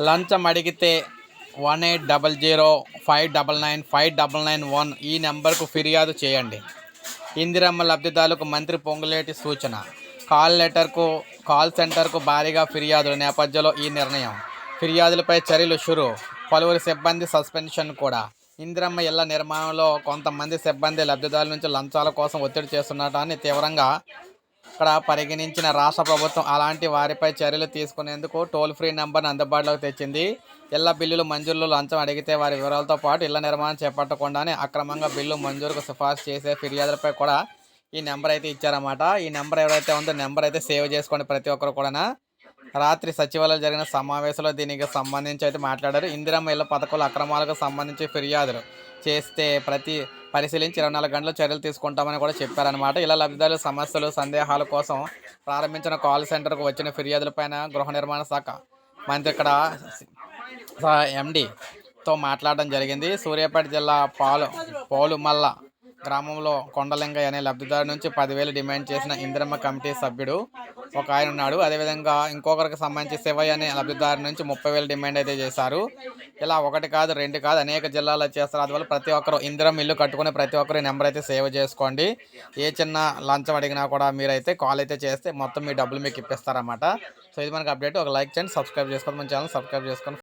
లంచం అడిగితే one eight double zero five double nine five double nine one ఈ నెంబర్కు ఫిర్యాదు చేయండి. ఇందిరమ్మ లబ్ధిదారులకు మంత్రి పొంగులేటి సూచన. కాల్ లెటర్కు కాల్ సెంటర్కు భారీగా ఫిర్యాదుల నేపథ్యంలో ఈ నిర్ణయం. ఫిర్యాదులపై చర్యలు షురు. పలువురు సిబ్బంది సస్పెన్షన్ కూడా. ఇందిరమ్మ ఇళ్ళ నిర్మాణంలో కొంతమంది సిబ్బంది లబ్ధిదారుల నుంచి లంచాల కోసం ఒత్తిడి చేస్తున్నటాన్ని తీవ్రంగా ఇక్కడ పరిగణించిన రాష్ట్ర ప్రభుత్వం అలాంటి వారిపై చర్యలు తీసుకునేందుకు టోల్ ఫ్రీ నెంబర్ను అందుబాటులోకి తెచ్చింది. ఇళ్ళ బిల్లులు మంజూరులు లంచం అడిగితే వారి వివరాలతో పాటు ఇళ్ళ నిర్మాణం చేపట్టకుండానే అక్రమంగా బిల్లు మంజూరుకు సిఫార్సు చేసే ఫిర్యాదులపై కూడా ఈ నెంబర్ అయితే ఇచ్చారన్నమాట. ఈ నెంబర్ ఎవరైతే ఉందో నెంబర్ అయితే సేవ్ చేసుకోండి ప్రతి ఒక్కరు కూడా రాత్రి సచివాలయం జరిగిన సమావేశంలో దీనికి సంబంధించి అయితే మాట్లాడారు. ఇందిరమ్మ ఇళ్ళ పథకాల అక్రమాలకు సంబంధించి ఫిర్యాదులు చేస్తే ప్రతి పరిశీలించి ఇరవై నాలుగు గంటలు చర్యలు తీసుకుంటామని కూడా చెప్పారనమాట ఇలా లబ్ధిదారుల సమస్యలు సందేహాల కోసం ప్రారంభించిన కాల్ సెంటర్కు వచ్చిన ఫిర్యాదులపైన గృహ నిర్మాణ శాఖ మంత్రి ఇక్కడ ఎండితో మాట్లాడడం జరిగింది. సూర్యాపేట జిల్లా పాలు పోలుమల్ల గ్రామంలో కొండలింగయ్య అనే లబ్ధిదారు నుంచి పదివేలు డిమాండ్ చేసిన ఇందిరమ్మ కమిటీ సభ్యుడు ఒక ఆయన ఉన్నాడు. అదేవిధంగా ఇంకొకరికి సంబంధించి శివయ్య అనే లబ్ధిదారు నుంచి ముప్పై వేలు డిమాండ్ అయితే చేశారు. ఇలా ఒకటి కాదు రెండు కాదు అనేక జిల్లాల్లో చేస్తారు. అందువల్ల ప్రతి ఒక్కరు ఇందిరం ఇల్లు కట్టుకుని ప్రతి ఒక్కరు నెంబర్ అయితే సేవ్ చేసుకోండి. ఏ చిన్న లంచం అడిగినా కూడా మీరైతే కాల్ అయితే చేస్తే మొత్తం మీ డబ్బులు మీకు ఇప్పిస్తారన్నమాట. సో ఇది మనకి అప్డేట్. ఒక లైక్ చేయండి సబ్స్క్రైబ్ చేసుకోండి. మన ఛానల్ సబ్స్క్రైబ్ చేసుకొని